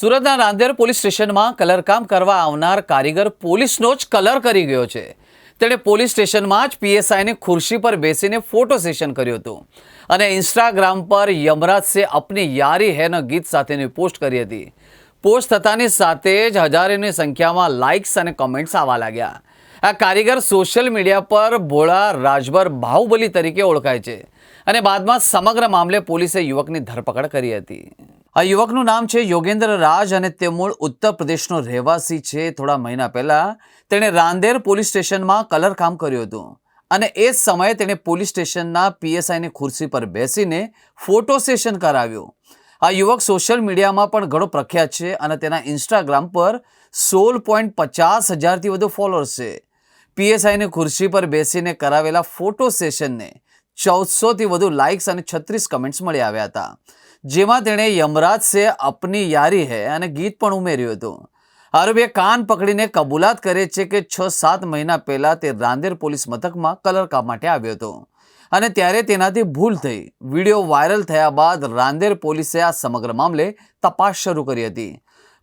સુરતના રાંદેર પોલીસ સ્ટેશનમાં કલરકામ કરવા આવનાર કારીગર પોલીસનો જ કલર કરી ગયો છે. તેણે પોલીસ સ્ટેશનમાં જ પીએસઆઈને ખુરશી પર બેસીને ફોટો સેશન કર્યું હતું. અને ઇન્સ્ટાગ્રામ પર યમરાજ સે અપની યારી હેના ગીત સાથેની પોસ્ટ કરી હતી. પોસ્ટ થતાની સાથે જ હજારોની સંખ્યામાં લાઇક્સ અને કમેન્ટ્સ આવવા લાગ્યા. આ કારીગર સોશિયલ મીડિયા પર ભોળા રાજભર બાહુબલી તરીકે ઓળખાય છે. અને બાદમાં સમગ્ર મામલે પોલીસે યુવકની ધરપકડ કરી હતી. આ યુવકનું નામ છે યોગેન્દ્ર રાજ અને તે મૂળ ઉત્તર પ્રદેશનો રહેવાસી છે. થોડા મહિના પહેલાં તેણે રાંદેર પોલીસ સ્ટેશનમાં કલર કામ કર્યું હતું અને એ જ સમયે તેણે પોલીસ સ્ટેશનના પીએસઆઈની ખુરશી પર બેસીને ફોટો સેશન કરાવ્યું. આ યુવક સોશિયલ મીડિયામાં પણ ઘણો પ્રખ્યાત છે અને તેના ઇન્સ્ટાગ્રામ પર સોળ પોઈન્ટ પચાસ હજારથી વધુ ફોલોઅર્સ છે. પીએસઆઈની ખુરશી પર બેસીને કરાવેલા ફોટો સેશનને ચૌદસોથી વધુ લાઇક્સ અને છત્રીસ કમેન્ટ્સ મળી આવ્યા હતા. જેમાં તેણે યમરાજ સે અપની યારી હૈ અને ગીત પણ ઉમેર્યું હતું. આરોપીએ કાન પકડીને કબૂલાત કરે છે કે છ સાત મહિના પહેલાં તે રાંદેર પોલીસ મથકમાં કલર કામ માટે આવ્યો હતો. અને ત્યારે તેનાથી ભૂલ થઈ. વીડિયો વાયરલ થયા બાદ રાંદેર પોલીસે આ સમગ્ર મામલે તપાસ શરૂ કરી હતી.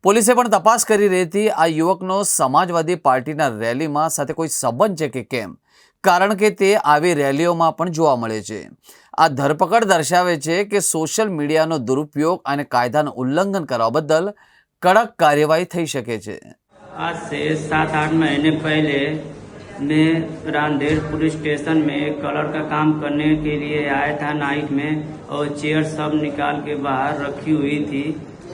પોલીસે પણ તપાસ કરી રહી હતી, આ યુવકનો સમાજવાદી પાર્ટીના રેલીમાં સાથે કોઈ સંબંધ છે કે કેમ? કારણ કે તે આવી રેલીઓમાં પણ જોવા મળે છે આ ધરપકડ દર્શાવે છે કે સોશિયલ મીડિયાનો દુરુપયોગ અને કાયદાનું ઉલ્લંઘન કરવા બદલ કડક કાર્યવાહી થઈ શકે છે आज से सात आठ महीने पहले मैं रांदेर पुलिस स्टेशन में कलर का काम करने के लिए आया था नाइट में और चेयर सब निकाल के बाहर रखी हुई थी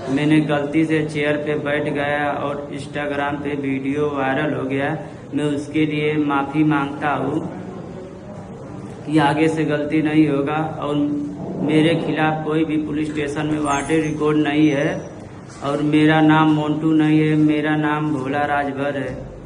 मैंने गलती से चेयर पे बैठ गया और इंस्टाग्राम पे वीडियो वायरल हो गया। मैं उसके लिए माफ़ी माँगता हूँ। कि आगे से गलती नहीं होगा और मेरे खिलाफ कोई भी पुलिस स्टेशन में वाटे रिकॉर्ड नहीं है और मेरा नाम मोन्टू नहीं है, मेरा नाम भोला राजभर है।